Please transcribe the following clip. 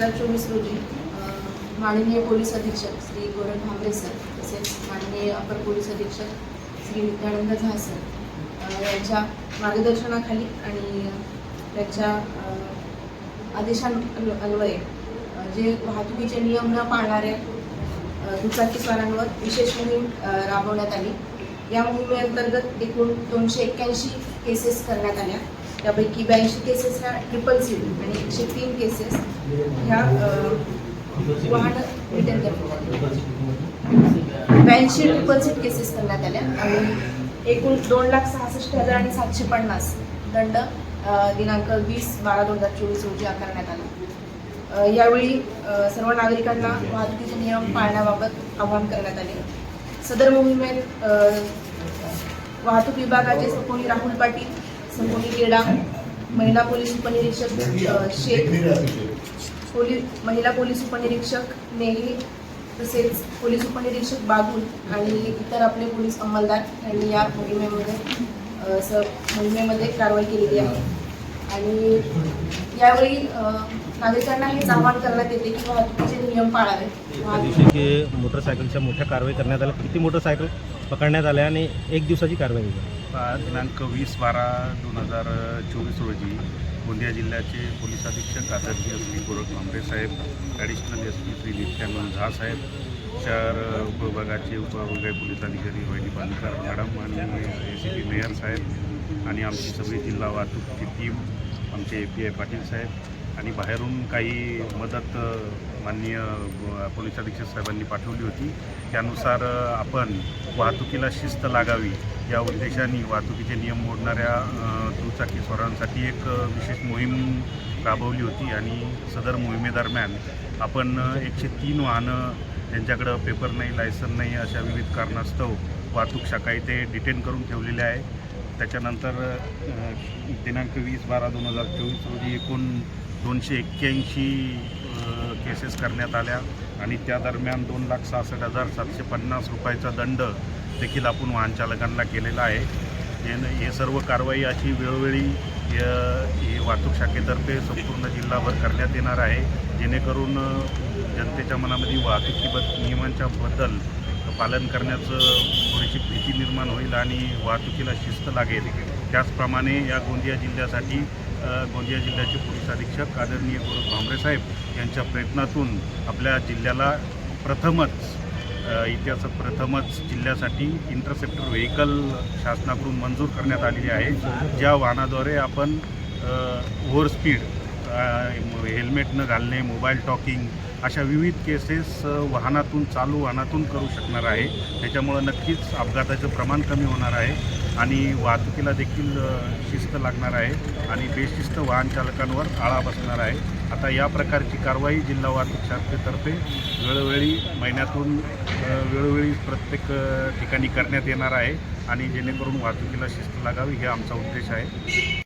हजार चोवीस रोजी माननीय पोलीस अधीक्षक श्री गोरण भांबरे सर तसेच माननीय अपर पोलीस अधीक्षक श्री नित्यानंद झा सर यांच्या मार्गदर्शनाखाली आणि त्यांच्या अ, आदेशान्वये जे वाहतुकीचे नियम न पाळणाऱ्या दुचाकीस्वारांवर विशेष मोहीम राबवण्यात आली. या मोहिमेअंतर्गत एकूण दोनशे एक्क्याऐंशी केसेस करण्यात आल्या. त्यापैकी ब्याऐंशी केसेस ह्या ट्रिपल सी आणि एकशे तीन केसेस ह्या वाहन रिटर्न करण्यात ब्याऐंशी ट्रिपल सीट केसेस करण्यात आल्या. आणि एकूण दोन लाख सहासष्ट हजार आणि सातशे पन्नास दंड दिनांक वीस बारा दोन हजार चोवीस रोजी आकारण्यात आला. यावेळी सर्व नागरिकांना वाहतुकीचे नियम पाळण्याबाबत आवाहन करण्यात आले. सदर मोहिमेत वाहतूक विभागाचे सपोनी राहुल पाटील सपोनी गेडा महिला पोलीस उपनिरीक्षक शेख पोलीस महिला पोलीस उपनिरीक्षक नेहे तसेच पोलीस उपनिरीक्षक बागुल आणि इतर आपले पोलीस अंमलदार यांनी या मोहिमेमध्ये असं मोहिमेमध्ये कारवाई केलेली आहे. आणि यावेळी नागरिकांना हेच आवाहन करण्यात येते की वाहतुकीचे नियम पाळावे. दिवशी मोटरसायकलच्या मोठ्या कारवाई करण्यात आल्या किती मोटरसायकल पकडण्यात आल्या आणि एक दिवसाची कारवाई झाली दिनांक वीस बारा दोन हजार चोवीस रोजी गोंदिया जिल्ह्याचे पोलीस अधीक्षक आदरणीय श्री गोरख भांबरे साहेब additional S P Shri Nityanand Jha साहेब शहर उपविभागाचे उपविभागीय पोलीस अधिकारी वैनी पालकर मॅडम आणि ए सी पी मेयर साहेब आणि आमची सगळी जिल्हा वाहतूकची टीम आमचे ए पी आय पाटील साहेब आणि बाहेरून काही मदत माननीय पोलीस अधीक्षक साहेबांनी पाठवली होती. त्यानुसार आपण वाहतुकीला शिस्त लागावी या उद्देशाने वाहतुकीचे नियम मोडणाऱ्या दुचाकीस्वारांसाठी एक विशेष मोहीम राबवली होती आणि सदर मोहिमेदरम्यान आपण एकशे तीन वाहनं ज्यांच्याकडं पेपर नाही लायसन नाही अशा विविध कारणास्तव वाहतूक शाखा इथे डिटेन करून ठेवलेल्या आहे. त्याच्यानंतर दिनांक वीस बारा दोन हजार चोवीस रोजी एकूण दोनशे एक्क्याऐंशी केसेस करण्यात आल्या आणि त्या दरम्यान दोन लाख सहासष्ट हजार सातशे पन्नास रुपयाचा दंड देखील आपण वाहनचालकांना केलेला आहे. हे हे सर्व कारवाई अशी वेळोवेळी हे वाहतूक शाखेतर्फे संपूर्ण जिल्हाभर करण्यात येणार आहे. जेणेकरून जनतेच्या मनामध्ये वाहतुकीबद्द नियमांच्या बद्दल पालन करण्याचं थोडीशी भीती निर्माण होईल आणि वाहतुकीला शिस्त लागेल. त्याचप्रमाणे या गोंदिया जिल्ह्यासाठी गोंदिया जिल्ह्याचे पोलीस अधीक्षक आदरणीय गुरु भांबरे साहेब यांच्या प्रयत्नातून आपल्या जिल्ह्याला प्रथमच इतिहास इतिहासात प्रथमच जिल्ह्यासाठी इंटरसेप्टर व्हेकल शासनाकडून मंजूर करण्यात आलेली आहे. ज्या वाहनाद्वारे आपण ओव्हर स्पीड हेल्मेट न घालणे मोबाईल टॉकिंग अशा विविध केसेस वाहनातून चालू वाहनातून करू शकणार आहे. त्याच्यामुळं नक्कीच अपघाताचं प्रमाण कमी होणार आहे आणि वाहतुकीला देखील शिस्त लागणार आहे आणि बेशिस्त वाहन चालकांवर आळा बसणार आहे. आता या प्रकारची कारवाई जिल्हा वाहतूक शाखेतर्फे वेळोवेळी महिन्यातून वेळोवेळी प्रत्येक ठिकाणी करण्यात येणार आहे आणि जेणेकरून वाहतुकीला शिस्त लागावी हे आमचा उद्देश आहे.